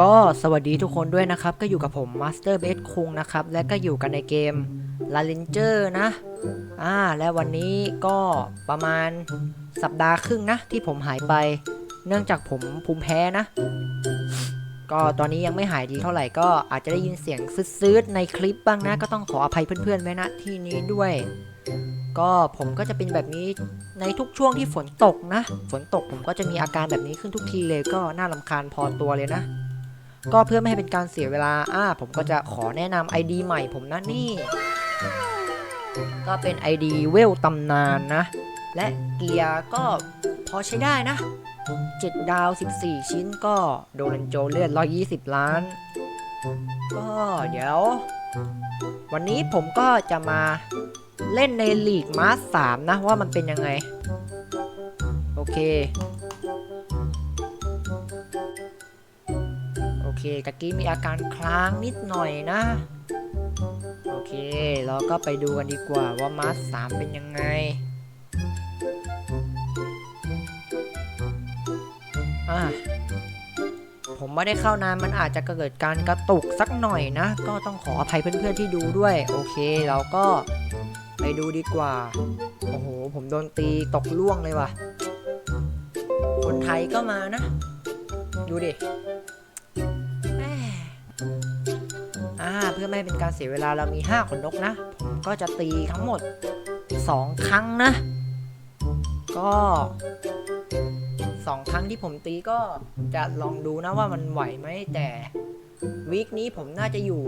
ก็สวัสดีทุกคนด้วยนะครับ ก็อยู่กับผม Master b a s คุงนะครับ และก็อยู่กันในเกม l a l i n g e r นะอ่าและวันนี้ก็ประมาณสัปดาห์ครึ่งนะ ที่ผมหายไป เนื่องจากผมภูมิแพ้นะ ก็ตอนนี้ยังไม่หายดีเท่าไหร่ก็อาจจะได้ยินเสียงซื้ดๆในคลิปบ้างนะ ก็ต้องขออภัยเพื่อนๆไว้นะที่นี้ด้วย ก็ผมก็จะเป็นแบบนี้ในทุกช่วงที่ฝนตกนะ ฝนตกผมก็จะมีอาการแบบนี้ขึ้นทุกทีเลยก็น่าลำคาญพอตัวเลยนะ ก็เพื่อไม่ให้เป็นการเสียเวลาอ่าผมก็จะขอแนะนำ ID ใหม่ผมนะนี่ ก็เป็น ID เวลตำนานนะ และเกียร์ก็พอใช้ได้นะ 7 ดาว 14 ชิ้นก็โดนันโจเลือด 120 ล้าน ก็เดี๋ยว วันนี้ผมก็จะมาเล่นในลีกมาส3นะว่ามันเป็นยังไง โอเค เคตะกี้มีอาการคลางนิดหน่อยนะ โอเค เราก็ไปดูกันดีกว่าว่ามาสสามเป็นยังไงอะผมไม่ได้เข้านานมันอาจจะเกิดการกระตุกสักหน่อยนะ ก็ต้องขออภัยเพื่อนๆที่ดูด้วย โอเค เราก็ไปดูดีกว่า โอ้โห ผมโดนตีตกล่วงเลยว่ะ คนไทยก็มานะ ดูดิ อ่าเพื่อไม่ให้เป็นการเสียเวลาเรามี 5 ขนนกนะ ผมก็จะตีทั้งหมด 2 ครั้งนะ ก็ 2 ครั้งที่ผมตีก็จะลองดูนะว่ามันไหวไหมแต่วีคนี้ผมน่าจะอยู่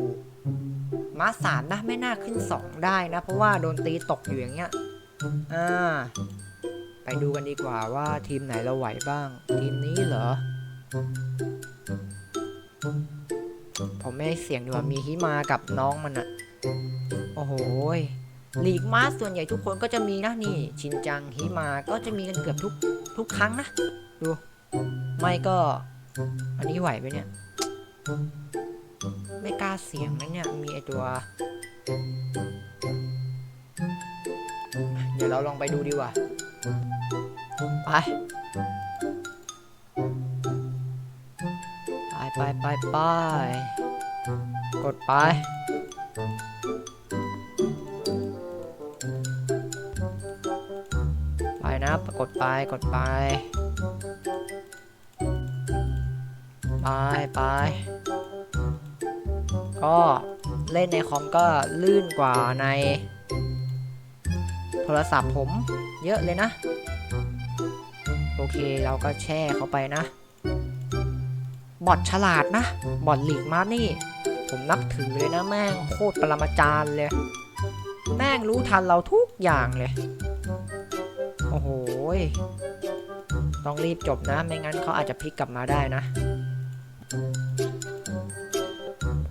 มาสามนะไม่น่าขึ้น 2 ได้นะ เพราะว่าโดนตีตกอยู่อย่างเงี้ยอ่าไปดูกันดีกว่าว่าทีมไหนเราไหวบ้าง ทีมนี้เหรอ ผมไม่ให้เสียงดีกว่ามีฮิมากับน้องมันอะโอ้โหยลีกมาสส่วนใหญ่ทุกคนก็จะมีนะนี่ชินจังฮิมาก็จะมีกันเกือบทุกทุกครั้งนะดูไม่ก็ อันนี้ไหวไหมเนี่ยไม่กล้าเสียงนะเนี่ยมีไอตัว เดี๋ยวเราลองไปดูดีกว่าไป ไปไปไปไปกดไป ไปนะกดไปกดไป ไปไป ก็เล่นในคอมก็ลื่นกว่าใน โทรศัพท์ผมเยอะเลยนะ โอเคเราก็แช่เข้าไปนะ บอทฉลาดนะ บอทหลีกมานี่ ผมนับถือเลยนะแม่งโคตรปรมาจารย์เลย แม่งรู้ทันเราทุกอย่างเลย โอ้โหยต้องรีบจบนะ ไม่งั้นเขาอาจจะพลิกกลับมาได้นะ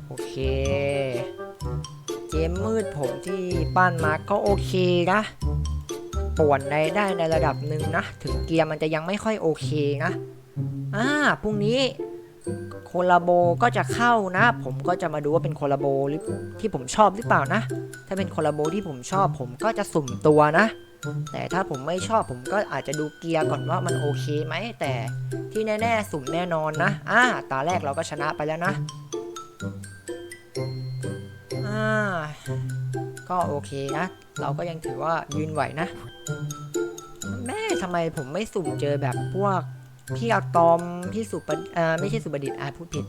โอเคเกมมืดผมที่ปั้นมาก็โอเคนะป่วนได้ได้ในระดับหนึ่งนะ ถึงเกียร์มันจะยังไม่ค่อยโอเคนะ อ่า พรุ่งนี้ โคลาโบก็จะเข้านะ ผมก็จะมาดูว่าเป็นโคลาโบหรือที่ผมชอบหรือเปล่านะ ถ้าเป็นโคลาโบที่ผมชอบ ผมก็จะสุ่มตัวนะ แต่ถ้าผมไม่ชอบผมก็อาจจะดูเกียร์ก่อนว่ามันโอเคไหม แต่ที่แน่ๆสุ่มแน่นอนนะอ่าตาแรกเราก็ชนะไปแล้วนะอ่าก็โอเคนะ เราก็ยังถือว่ายืนไหวนะ แม่ทำไมผมไม่สุ่มเจอแบบพวก พี่อะตอมพี่สุปอ่าไม่ใช่สุบดิตอ่าพูดผิด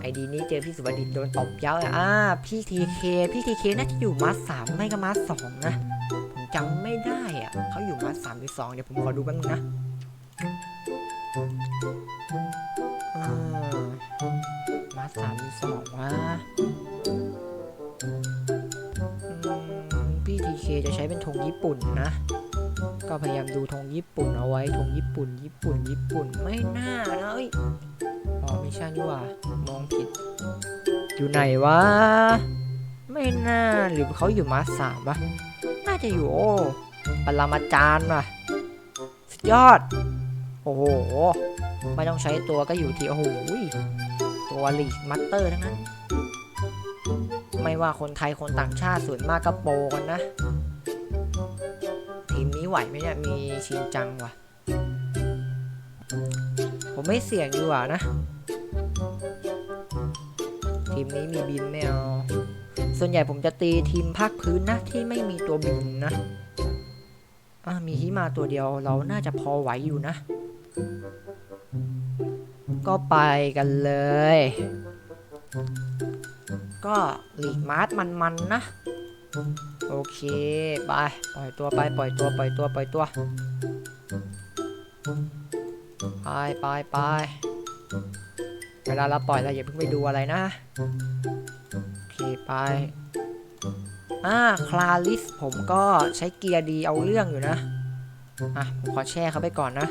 ไอดีนี้เจอพี่สุบดิตโดนตบเย้าอะอ่าพี่ทีเคพี่ทีเคน่าจะอยู่มาสสามไม่ก็มาสสองนะผมจำไม่ได้อะเขาอยู่มาสสามหรือสองเดี๋ยวผมขอดูแป๊บนึงนะอ่ามาสสามหรือสองวะอืมพี่ทีเคจะใช้เป็นธงญี่ปุ่นนะ ก็พยายามดูธงญี่ปุ่นเอาไว้ธงญี่ปุ่น ญี่ปุ่น ญี่ปุ่นไม่น่านะเอ้ยอ๋อไม่ใช่นี่ว่ามองผิด อยู่ไหนวะไม่น่าหรือเขาอยู่มาสามปะน่าจะอยู่โอ้ปรมาจารย์ว่ะสุดยอด โอ้โหไม่ต้องใช้ตัวก็อยู่ที่โอ้โหตัวลีกมัตเตอร์ทั้งนั้น ไม่ว่าคนไทยคนต่างชาติส่วนมากก็โปกันนะ ไหวไหมเนี่ย มีชินจังว่ะ ผมไม่เสี่ยงดีกว่านะ ทีมนี้มีบินไม่เอา ส่วนใหญ่ผมจะตีทีมภาคพื้นนะ ที่ไม่มีตัวบินนะะมีฮิมาตัวเดียวเราน่าจะพอไหวอยู่นะ ก็ไปกันเลย ก็หลีกมาร์ทมันๆนะ โอเค ไป ปล่อยตัวไป ปล่อยตัว ปล่อยตัว ปล่อยตัว ไปไปไปเวลาเราปล่อยเราอย่าเพิ่งไปดูอะไรนะ โอเคไป อ่า คลาลิส ผมก็ใช้เกียร์ดีเอาเรื่องอยู่นะ อะ ผมขอแช่เขาไปก่อนนะ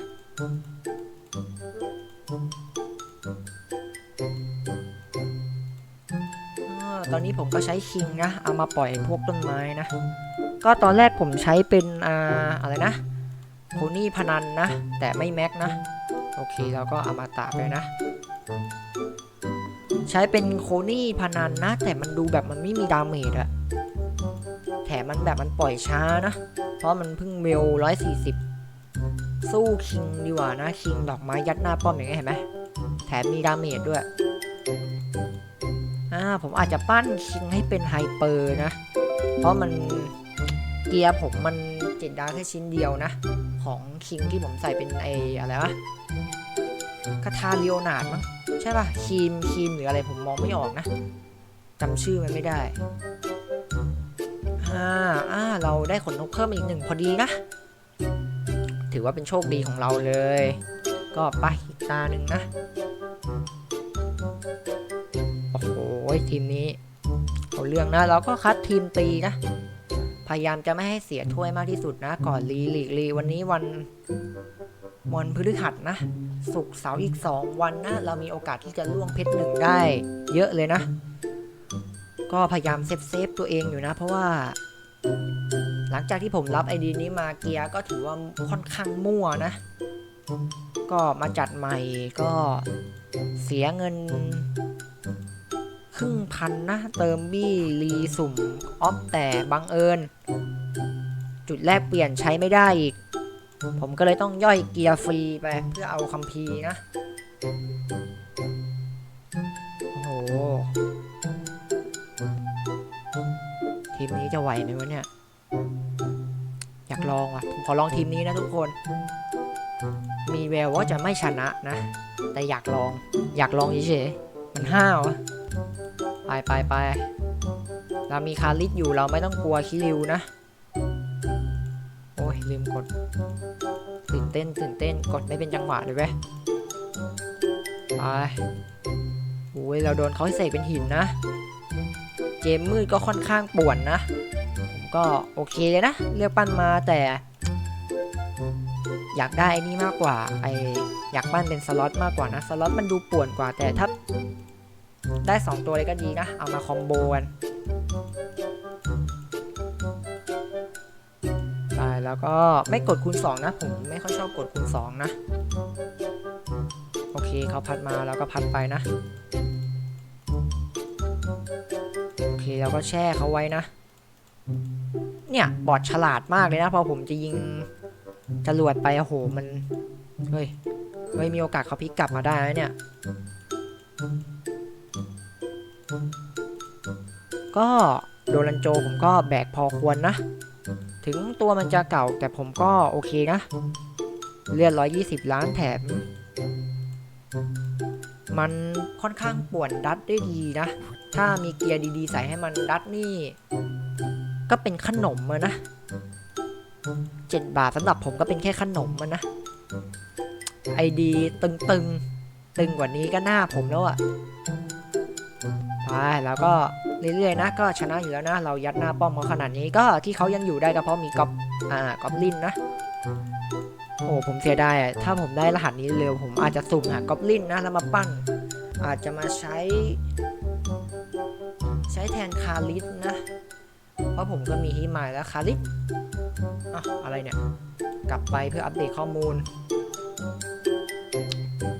ตอนนี้ผมก็ใช้คิงนะเอามาปล่อยพวกต้นไม้นะ ก็ตอนแรกผมใช้เป็นอ่าอะไรนะโพนี่พนันนะ แต่ไม่แม็กนะ โอเคเราก็เอามาตากไปนะ ใช้เป็นโคนี่พนันนะ แต่มันดูแบบมันไม่มีดาเมจอะแถมมันแบบมันปล่อยช้านะ เพราะมันเพิ่งเวลร้อยสี่สิบสู้คิงดีกว่านะ คิงดอกไม้ยัดหน้าป้อมอย่างเงี้ยเห็นไหมแถมมีดาเมจด้วย อ่าผมอาจจะปั้นคิงให้เป็นไฮเปอร์นะ เพราะมันเกียร์ผมมันเจ็ดดาวแค่ชิ้นเดียวนะ ของคิงที่ผมใส่เป็นไออะไรวะคาทาเลียวนาดมั้งใช่ป่ะครีมครีมหรืออะไรผมมองไม่ออกนะจำชื่อมันไม่ได้อ่าอ่าเราได้ขนนกเพิ่มอีกหนึ่งพอดีนะ ถือว่าเป็นโชคดีของเราเลย ก็ไปอีกตาหนึ่งนะ อ้โหทีมนี้เอาเรื่องนะเราก็คัดทีมตีนะ พยายามจะไม่ให้เสียถ้วยมากที่สุดนะ ก่อนลีลีกลีวันนี้วันวันพฤหัสนะศุกร์เสาร์อีก 2 วันนะเรามีโอกาสที่จะล่วงเพชรหนึ่งได้ เยอะเลยนะ ก็พยายามเซฟเซฟตัวเองอยู่นะ เพราะว่า หลังจากที่ผมรับไอดีนี้มาเกียร์ก็ถือว่าค่อนข้างมั่วนะ ก็มาจัดใหม่ก็เสียเงิน ครึ่งพันนะ เติมบี้รีสุ่มออฟแต่บังเอิญ จุดแรกเปลี่ยนใช้ไม่ได้อีก ผมก็เลยต้องย่อยเกียร์ฟรีไป เพื่อเอาคัมภีร์นะ โอ้โห ทีมนี้จะไหวไหมวะเนี่ย อยากลองว่ะ ผมขอลองทีมนี้นะทุกคน มีแววว่าจะไม่ชนะนะ แต่อยากลอง อยากลองเฉยๆมันห้าวอะ ไปไปไปเรามีคาริสอยู่เราไม่ต้องกลัวคิริวนะ โอ้ย ลืมกด ตื่นเต้นตื่นเต้นกดไม่เป็นจังหวะเลยเว้ยไปโอ้ยเราโดนเขาให้เสกเป็นหินนะ เกมมืดก็ค่อนข้างป่วนนะ ผมก็โอเคเลยนะ เลือกปั้นมาแต่ อยากได้ไอ้นี่มากกว่าไออยากปั้นเป็นสล็อตมากกว่านะ สล็อตมันดูป่วนกว่าแต่ถ้า ได้ 2 ตัวเลยก็ดีนะ เอามาคอมโบกันไปแล้วก็ไม่กดคูณ 2 นะ ผมไม่ค่อยชอบกดคูณ 2 นะ โอเคเขาพัดมาแล้วก็พัดไปนะ โอเคแล้วก็แช่เขาไว้นะ เนี่ย บอดฉลาดมากเลยนะ พอผมจะยิงจรวดไปโอ้โหมัน เฮ้ย เฮ้ย มีโอกาสเขาพลิกกลับมาได้นะเนี่ย ก็โดรันโจผมก็แบกพอควรนะ ถึงตัวมันจะเก่าแต่ผมก็โอเคนะ เลือด 120 ล้านแถม มันค่อนข้างป่วนดัดได้ดีนะ ถ้ามีเกียร์ดีๆ ใส่ให้มันดัดนี่ ก็เป็นขนมอะนะ 7 บาทสำหรับผมก็เป็นแค่ขนมมันนะไอดีตึงๆ ตึงกว่านี้ก็หน้าผมแล้วอะ ไปแล้วก็เรื่อยๆนะก็ชนะอยู่แล้วนะ เรายัดหน้าป้อมเขาขนาดนี้ก็ที่เขายังอยู่ได้ก็เพราะมีก๊อปอ่ากอบลินนะโอ้ผมเสียดายอะถ้าผมได้รหัสนี้เร็วผมอาจจะสุ่มหากอบลินนะแล้วมาปั้น อาจจะมาใช้ ใช้แทนคาริสนะ เพราะผมก็มีฮีมายแล้วคาริสอะอะไรเนี่ย กลับไปเพื่ออัปเดตข้อมูล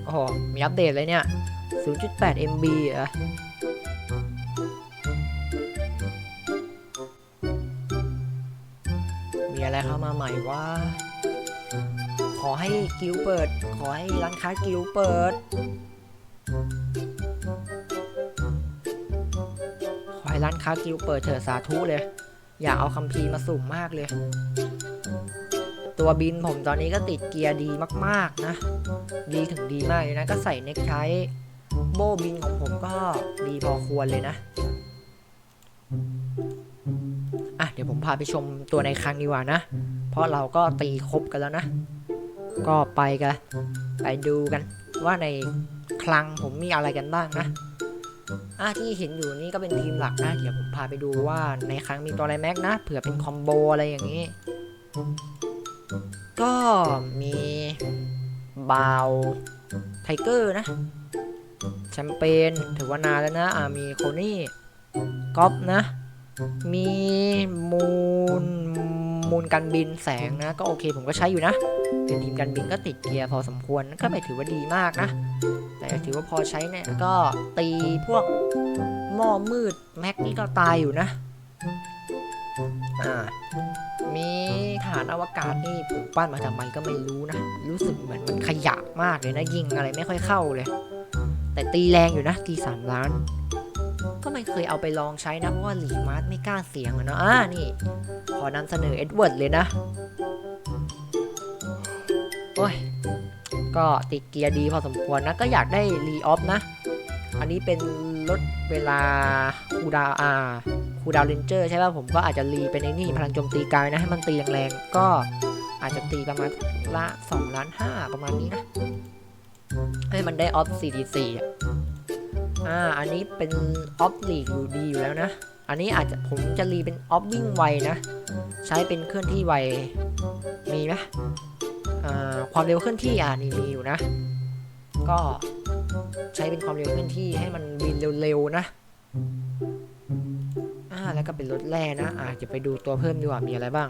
โอ้โหมีอัปเดตเลยเนี่ย 0.8 MB อมี อะไรเข้ามาใหม่ว่า ขอให้กิลเปิด ขอให้ร้านค้ากิลเปิด ขอให้ร้านค้ากิลเปิดเถอะสาธุเลย อยากเอาคัมภีร์มาสุ่มมากเลย ตัวบินผมตอนนี้ก็ติดเกียร์ดีมากๆนะ ดีถึงดีมากเลยนะ ก็ใส่เน็กไทโบบินของผมก็ดีพอควรเลยนะ ดี๋ยวผมพาไปชมตัวในครั้งดีกว่านะ เพราะเราก็ตีครบกันแล้วนะ ก็ไปกัน ไปดูกันว่าในคลังผมมีอะไรกันบ้างนะอะที่เห็นอยู่นี่ก็เป็นทีมหลักนะ เดี๋ยวผมพาไปดูว่าในครั้งมีตัวอะไรแม็กนะ เผื่อเป็นคอมโบอะไรอย่างนี้ ก็มีบาวไทเกอร์นะ แชมเปญถือว่านานแล้วนะ อ่ามีโคนี่ก๊อฟนะ มีมูลมูลการบินแสงนะ ก็โอเคผมก็ใช้อยู่นะ เป็นทีมการบินก็ติดเกียร์พอสมควรก็ไม่ถือว่าดีมากนะ แต่ถือว่าพอใช้เนี่ยก็ตีพวกหม้อมืดแม็กนี่ก็ตายอยู่นะอ่ามีฐานอวกาศนี่ผมปั้นมาทำไมก็ไม่รู้นะ รู้สึกเหมือนมันขยะมากเลยนะยิงอะไรไม่ค่อยเข้าเลย แต่ตีแรงอยู่นะตีสามล้าน ก็ไม่เคยเอาไปลองใช้นะ เพราะว่าหลีมาร์ทไม่กล้าเสียงอะเนาะอ่านี่ ขอนำเสนอเอ็ดเวิร์ดเลยนะ โอ้ย ก็ติดเกียร์ดีพอสมควรนะ ก็อยากได้รีออฟนะ อันนี้เป็นลดเวลาคูดาวอ่าคูดาวเลนเจอร์ใช่ป่ะผมก็อาจจะรีเป็นในนี่พลังโจมตีกายนะ ให้มันตีแรงๆ ก็อาจจะตีประมาณละ2ล้าน5ประมาณนี้นะ ให้มันได้ออฟ44อะ อ่า อันนี้เป็นออฟลีกอยู่ดีอยู่แล้วนะ อันนี้อาจจะผมจะรีเป็นออฟวิ่งไวนะ ใช้เป็นเคลื่อนที่ไว มีไหมอ่า ความเร็วเคลื่อนที่อ่านี่มีอยู่นะ ก็ใช้เป็นความเร็วเคลื่อนที่ให้มันบินเร็วๆนะ อ่า แล้วก็เป็นรถแร่นะ อ่าจะไปดูตัวเพิ่มดีกว่า มีอะไรบ้าง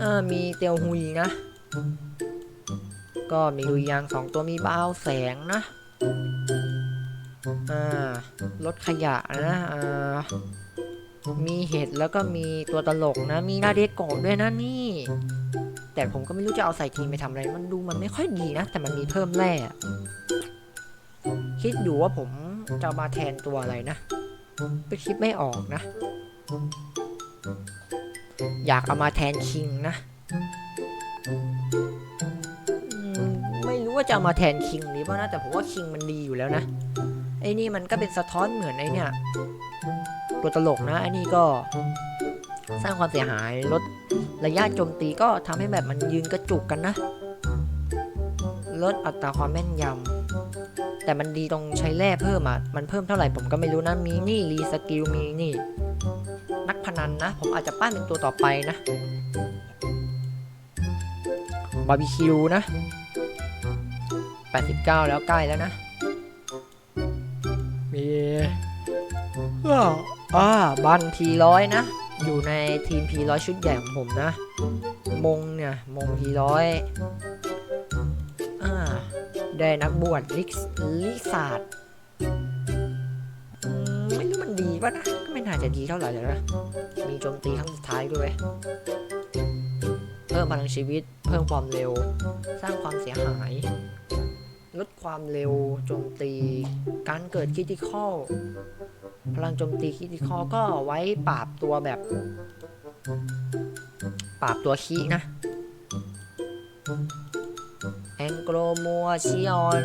อ่า มีเตียวฮุยนะ ก็มีลุยยางสองตัวมีบ้าวแสงนะอ่ารถขยะนะอ่ามีเห็ดแล้วก็มีตัวตลกนะ มีนาเดโกะด้วยนะนี่ แต่ผมก็ไม่รู้จะเอาใส่ทีมไปทำอะไร มันดูมันไม่ค่อยดีนะ แต่มันมีเพิ่มแร่คิดอยู่ว่าผมจะมาแทนตัวอะไรนะไปคิดไม่ออกนะ อยากเอามาแทนคิงนะ ว่าจะเอามาแทนคิงหรือเปล่านะแต่ผมว่าคิงมันดีอยู่แล้วนะไอ้นี่มันก็เป็นสะท้อนเหมือนไอ้เนี่ยตัวตลกนะไอ้นี่ก็สร้างความเสียหายลดระยะโจมตีก็ทำให้แบบมันยืนกระจุกกันนะ ลดอัตราความแม่นยำแต่มันดีตรงใช้แร่เพิ่มอะมันเพิ่มเท่าไหร่ผมก็ไม่รู้นะมีนี่รีสกิลมีนี่ นักพนันนะ ผมอาจจะปั้นเป็นตัวต่อไปนะบาร์บีคิวนะ 89 แล้วใกล้แล้วนะ มีอ่าบันทีร้อยนะ อยู่ในทีมพีร้อยชุดใหญ่ของผมนะ มงเนี่ย มงทีร้อยอ่าได้นักบวชลิกลิศาสตร์ไม่รู้มันดีป่ะนะก็ไม่น่าจะดีเท่าไหร่เลยนะมีโจมตีครั้งสุดท้ายด้วย เพิ่มพลังชีวิต เพิ่มความเร็ว สร้างความเสียหาย ลดความเร็วโจมตี การเกิดคิติคอลพลังโจมตีคิติคอลก็ไว้ปราบตัวแบบ ปราบตัวคีนะแองโกลมัวชิออน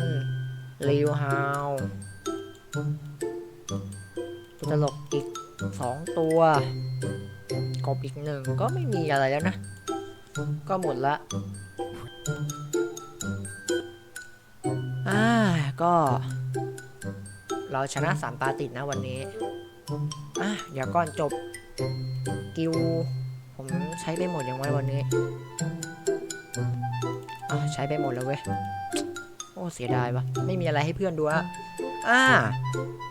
ริวฮาวตัวตลกอีกสองตัวกบอีกหนึ่งก็ไม่มีอะไรแล้วนะ ก็หมดละ ก็ เราชนะสามตาติดนะวันนี้ อะเดี๋ยวก่อนจบ กิว ผมใช้ไปหมดยังไงวันนี้ อะใช้ไปหมดแล้วเว้ย โอ้เสียดายวะไม่มีอะไรให้เพื่อนดูอะอ่า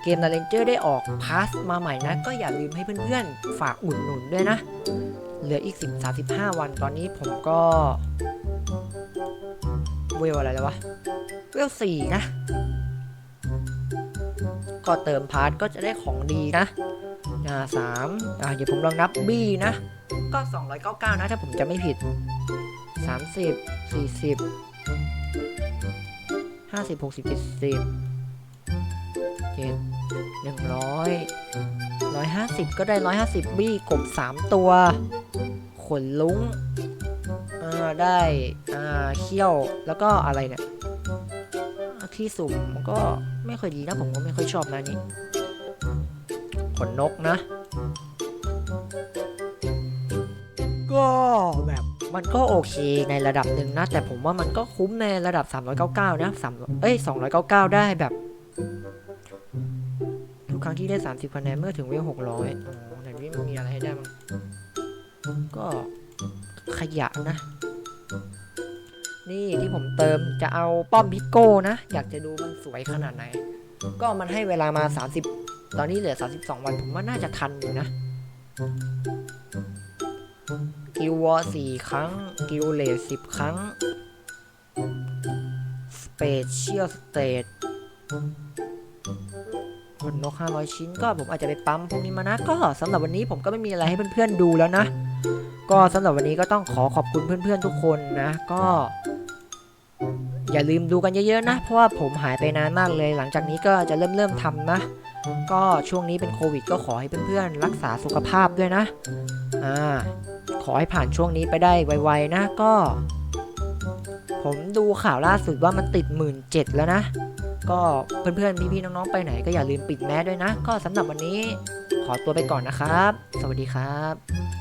เกมนาเลนเจอร์ได้ออกพาสมาใหม่นะ ก็อย่าลืมให้เพื่อนๆ ฝากอุดหนุนด้วยนะ เหลืออีก 10 35 วันตอนนี้ผมก็ เวลอะไรแล้ววะ เวลสี่นะ ก็เติมพาร์ทก็จะได้ของดีนะอ่าสามอ่าเดี๋ยวผมลองนับบี้นะ ก็ 299 นะ ถ้าผมจะไม่ผิดสามสิบสี่สิบห้าสิบหกสิบเจ็ดสิบเจ็ดหนึ่งร้อยร้อยห้าสิบก็ได้ร้อยห้าสิบบี้กบสามตัว ขนลุ้ง อ่า ได้ อ่า เขี้ยว แล้วก็อะไรเนี่ย ที่สุ่มมันก็ไม่ค่อยดีนะผมก็ไม่ค่อยชอบนะนี่ขนนกนะ ก็แบบมันก็โอเคในระดับหนึ่งนะ แต่ผมว่ามันก็คุ้มในระดับ 399 นะ3เอ้ย 299 ได้แบบ ทุกครั้งที่ได้ 30คะแนนเมื่อถึงเวล600อ๋อไหนนี่มันมีอะไรให้ได้บ้งก็ขยะนะ นี่ที่ผมเติมจะเอาป้อมพิกโก้นะ อยากจะดูมันสวยขนาดไหน ก็มันให้เวลามา 30 ตอนนี้เหลือ 32 วันผมว่าน่าจะทันอยู่นะกิลวอร์สี่ครั้ง กิลเลสสิบครั้ง สเปเชียลสเตทขนนก 500 ชิ้นก็ผมอาจจะไปปั๊มพวกนี้มานะ ก็สำหรับวันนี้ผมก็ไม่มีอะไรให้เพื่อนๆดูแล้วนะ ก็สำหรับวันนี้ก็ต้องขอขอบคุณเพื่อนๆทุกคนนะ ก็ อย่าลืมดูกันเยอะๆนะ เพราะว่าผมหายไปนานมากเลย หลังจากนี้ก็จะเริ่มเริ่มๆทำนะ ก็ช่วงนี้เป็นโควิด ก็ขอให้เพื่อนๆรักษาสุขภาพด้วยนะอ่าขอให้ผ่านช่วงนี้ไปได้ไวๆนะก็ ผมดูข่าวล่าสุดว่ามันติดหมื่นเจ็ดแล้วนะ ก็เพื่อนๆพี่ๆน้องๆไปไหน ก็อย่าลืมปิดแมสด้วยนะ ก็สำหรับวันนี้ขอตัวไปก่อนนะครับ สวัสดีครับ